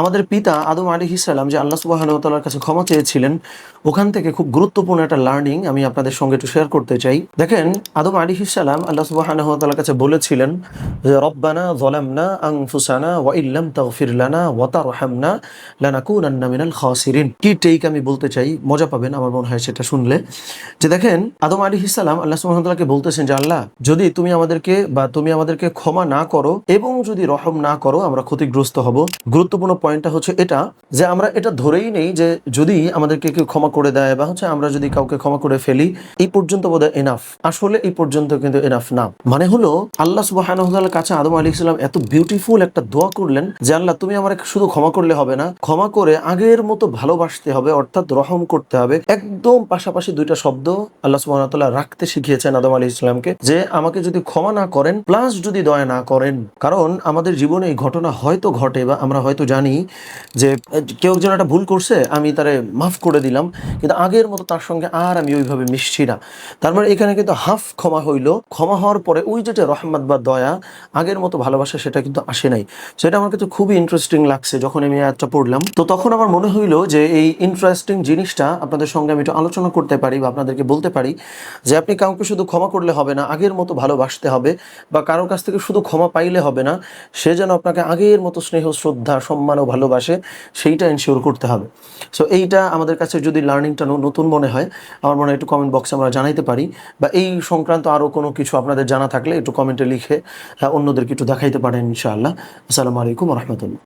আমাদের পিতা আদম আলী ইসালাম যে আল্লাহ সুবাহতালার কাছে ক্ষমা চেয়েছিলেন, ওখান থেকে খুব গুরুত্বপূর্ণ একটা লার্নিং আমি আপনাদের সঙ্গে একটু শেয়ার করতে চাই। দেখেন, আদম আলী ইসালাম আল্লাহ সুবাহতালার কাছে বলেছিলেন যে, রব্বানা জলামনা আংফুসানা ওয়া ইল্লাম তাগফির লানা ওয়া তারহামনা লানাকুনান্না মিনাল খাসিরিন। কি টেক আমি বলতে চাই, মজা পাবেন আমার মনে হয় সেটা শুনলে। যে দেখেন, আদম আলী ইসালাম আল্লাহ সুবাহতালাকে বলতেছেন যে, আল্লাহ, যদি তুমি আমাদেরকে বা তুমি আমাদেরকে ক্ষমা না করো এবং যদি রহম না করো, আমরা ক্ষতিগ্রস্ত হব। গুরুত্বপূর্ণ পয়েন্টটা হচ্ছে এটা, যে আমরা এটা ধরেই নেই যে যদি আমাদেরকে কেউ ক্ষমা করে দেয় বা হচ্ছে আমরা যদি কাউকে ক্ষমা করে ফেলি, এই পর্যন্ত বোধ হয় এনাফ আসলে এই পর্যন্ত কিন্তু এনাফ না। মানে হলো, আল্লাহ সুবাহানুর কাছে আদম আলী ইসলাম এত বিউটিফুল একটা দোয়া করলেন যে আল্লাহ, তুমি আমার শুধু ক্ষমা করলে হবে না, ক্ষমা করে আগের মতো ভালোবাসতে হবে, অর্থাৎ রহম করতে হবে। একদম পাশাপাশি দুইটা শব্দ আল্লাহ সুবাহতাল্লাহ রাখতে শিখিয়েছেন আদম আলী ইসলামকে যে আমাকে যদি ক্ষমা না করেন প্লাস যদি দয়া না করেন, কারণ আমাদের জীবনে এই ঘটনা হয়তো ঘটে বা আমরা হয়তো জানি যে কেউ একজন একটা ভুল করছে, আমি তারে মাফ করে দিলাম, কিন্তু আগের মতো তার সঙ্গে আর আমি ওইভাবে মিশছি না। তার মানে এখানে কিন্তু হাফ ক্ষমা হইল। ক্ষমা হওয়ার পরে ওই যেটা রহমত বা দয়া, আগের মতো ভালোবাসা সেটা কিন্তু আসে নাই। সেটা আমার কাছে খুবই ইন্টারেস্টিং লাগছে যখন আমি আয়াতটা পড়লাম। তো তখন আমার মনে হইল যে এই ইন্টারেস্টিং জিনিসটা আপনাদের সঙ্গে আমি একটু আলোচনা করতে পারি বা আপনাদেরকে বলতে পারি যে আপনি কাউকে শুধু ক্ষমা করলে হবে না, আগের মতো ভালোবাসতে হবে বা কারোর কাছ থেকে শুধু ক্ষমা পাইলে হবে না, সে যেন আপনাকে আগের মতো স্নেহ, শ্রদ্ধা, সম্মান ও ভালোবাসে, সেইটা এনশিওর করতে হবে। সো এইটা আমাদের কাছে যদি লার্নিংটা নতুন মনে হয়, আমার মনে হয় একটু কমেন্ট বক্সে আমরা জানাইতে পারি। বা এই সংক্রান্ত আরও কোনো কিছু আপনাদের জানা থাকলে একটু কমেন্টে লিখে অন্যদেরকে একটু দেখাইতে পারেন, ইনশাআল্লাহ। আসসালামু আলাইকুম রহমতুল্লাহ।